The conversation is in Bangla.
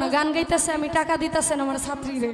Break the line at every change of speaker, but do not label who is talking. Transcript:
না গান গাইতেছে আমি টাকা দিতেছেন আমার ছাত্রীরে।